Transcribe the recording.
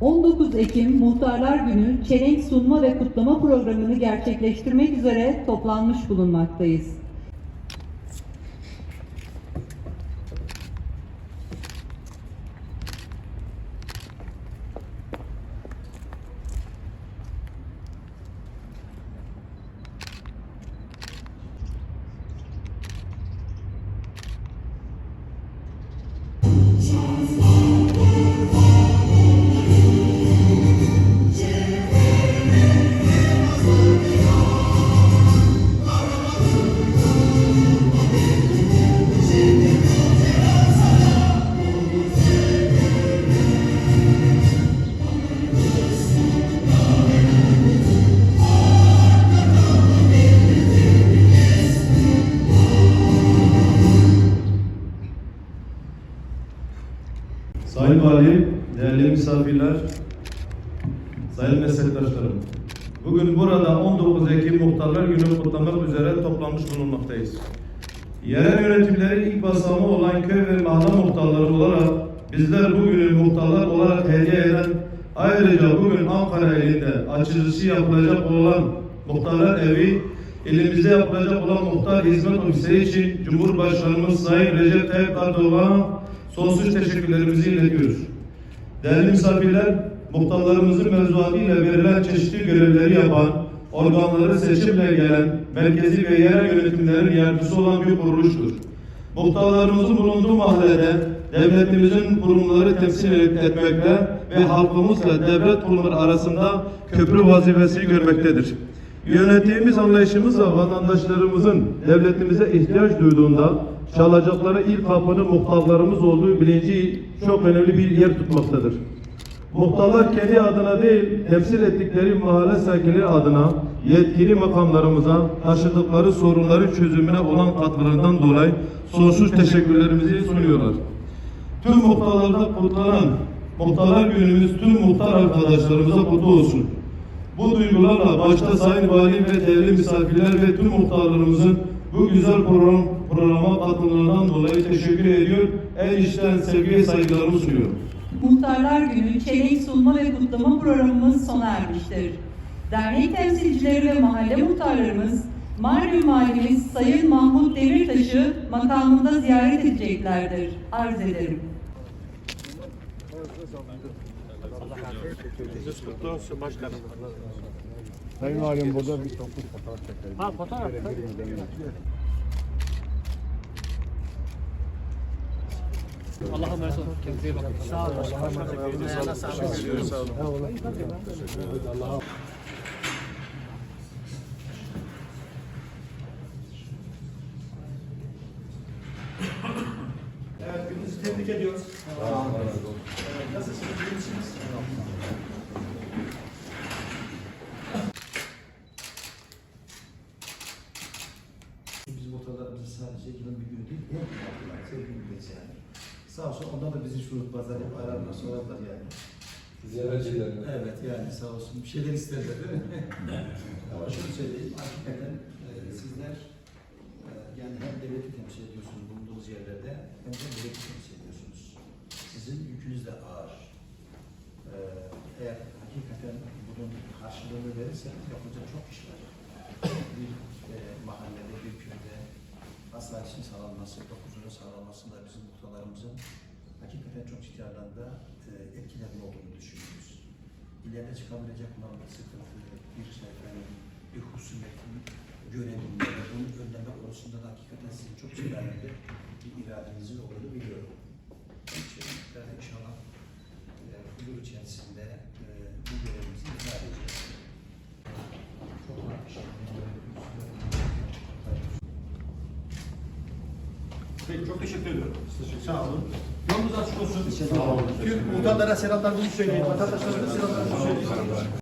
19 Ekim Muhtarlar Günü çelenk sunma ve kutlama programını gerçekleştirmek üzere toplanmış bulunmaktayız. Misafirler, sayın meslektaşlarım. Bugün burada 19 Ekim Muhtarlar Günü kutlamak üzere toplanmış bulunmaktayız. Yerel yönetimlerin ilk basamağı olan köy ve mahalle muhtarları olarak bizler bugünü muhtarlar olarak hediye eden ayrıca bugün Ankara ilinde açılışı yapılacak olan muhtarlar evi ilimizde yapılacak olan muhtar hizmet ofisi için Cumhurbaşkanımız Sayın Recep Tayyip Erdoğan'a sonsuz teşekkürlerimizi iletiyoruz. Değerli misafirler, muhtarlarımızın mevzuatıyla verilen çeşitli görevleri yapan, organları seçimle gelen, merkezi ve yerel yönetimlerin yardımcısı olan bir kuruluştur. Muhtarlarımızın bulunduğu mahallede devletimizin kurumları temsil etmekte ve halkımızla devlet kurumları arasında köprü vazifesi görmektedir. Yönettiğimiz anlayışımızla vatandaşlarımızın devletimize ihtiyaç duyduğunda çalacakları ilk kapının muhtarlarımız olduğu bilinci çok önemli bir yer tutmaktadır. Muhtarlar kendi adına değil, temsil ettikleri mahalle sakinleri adına yetkili makamlarımıza taşıdıkları sorunların çözümüne olan katkılarından dolayı sonsuz teşekkürlerimizi sunuyorlar. Tüm muhtarlarda kutlanan Muhtarlar Günümüz tüm muhtar arkadaşlarımıza kutlu olsun. Bu duygularla başta Sayın Vali ve değerli misafirler ve tüm muhtarlarımızın bu güzel program, programa katılımlarından dolayı teşekkür ediyor. En içten sevgi ve saygılarımı sunuyorum. Muhtarlar Günü çelenk sunma ve kutlama programımız sona ermiştir. Dernek temsilcileri ve mahalle muhtarlarımız Mardin Valimiz Sayın Mahmut Demirtaş'ı makamında ziyaret edeceklerdir. Arz ederim. Siz kutlu olsun başkanım. Sayın Valim burada bir toplu fotoğraf çekelim. Ha fotoğraf. Allah'a emanet olun. Kendinize iyi bakın. Sağ olun. Ayağına sağlık. Sağ olun. Evet, gününüzü tebrik ediyoruz. Evet, Nasılsınız, iyi misiniz? Biz motorlarımızı sadece yılın bir günü değil, hep yaptılar. Sevgiliyiz yani. Sağ olsun, onlar da bizi şurada pazar hep ararlar, sorarlar yani. Ziyaretçilerine. Evet yani sağ olsun bir şeyler isterler değil mi? Ama şunu söyleyeyim hakikaten e, sizler e, yani hem devleti temsil ediyorsunuz bulunduğunuz yerlerde hem de devleti temsil ediyorsunuz. Sizin yükünüz de ağır. E, eğer hakikaten bunun karşılığını verirseniz yapılacak çok iş var. Bir e, mahallede, bir köyde asayişin sağlanması, huzurun sağlanmasında bizim muhtarlarımızın hakikaten çok ciddi anlamda e, etkilerinin olduğunu düşünüyoruz. İleride çıkabilecek olan bir sıkıntı, bir şey, yani bir husumetin görebilme ve bunu önleme konusunda da hakikaten sizin çok ciddi bir iradenizin olduğunu biliyorum. Onun için e, inşallah e, huzur içerisinde e, bu görevimizi icra edeceğiz. Çok teşekkür ederim. Peki, çok teşekkür ediyorum. Sağ olun. Yolunuz açık olsun. Tüm muhtarlara selamlarımızı söyleyin. Vatandaşlarımıza selamlarımızı söyleyin.